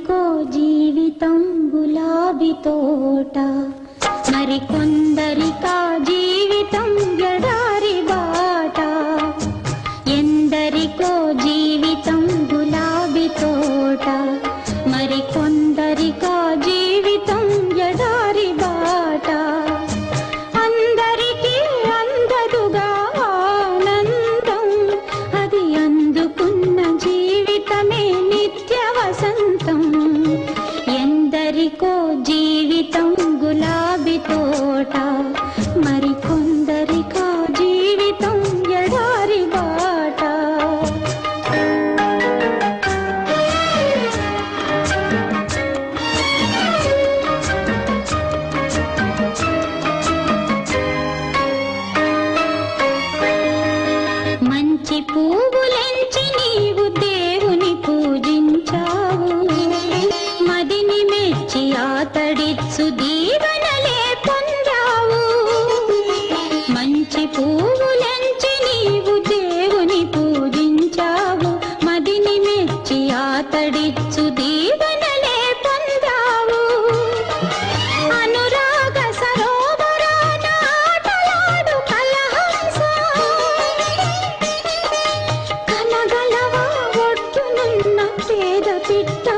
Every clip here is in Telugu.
మరికో జీవితం గులాబీ తోట? మరికొందరికా జీవితం ఎడారి బాట? ఎందరికో జీవితం గులాబీ తోట? మరికొందరికా ఎందరికో ఆతడిచ్చు దీవెనలే పొందావు. అనురాగ సరోవరాన కలహంస. కనగలవా ఒడ్డునున్న పేద పిట్ట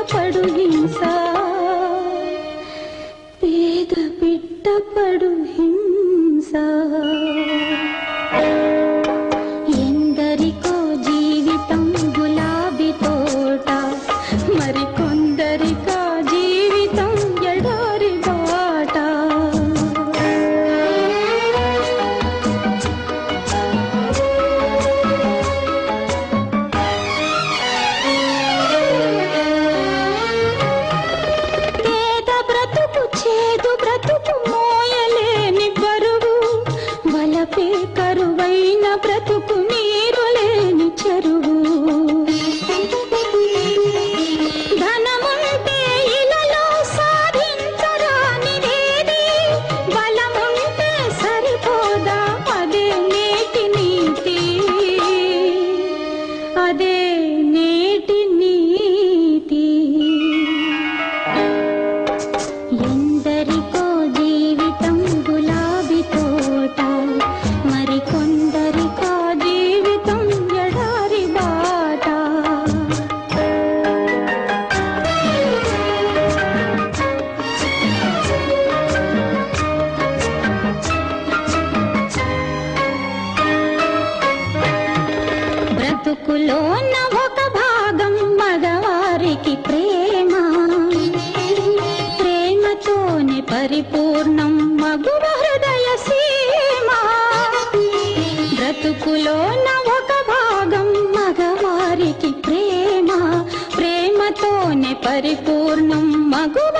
ఎందరికో జీవితం గులాబీ తోట మరికొందరికో జీవితం ఎడారి బాట. బ్రతుకులోన ఒక మగువ హృదయ సీమ బ్రతుకులోన ఒక భాగం మగవారికి ప్రేమ. ప్రేమతోనే పరిపూర్ణం మగువ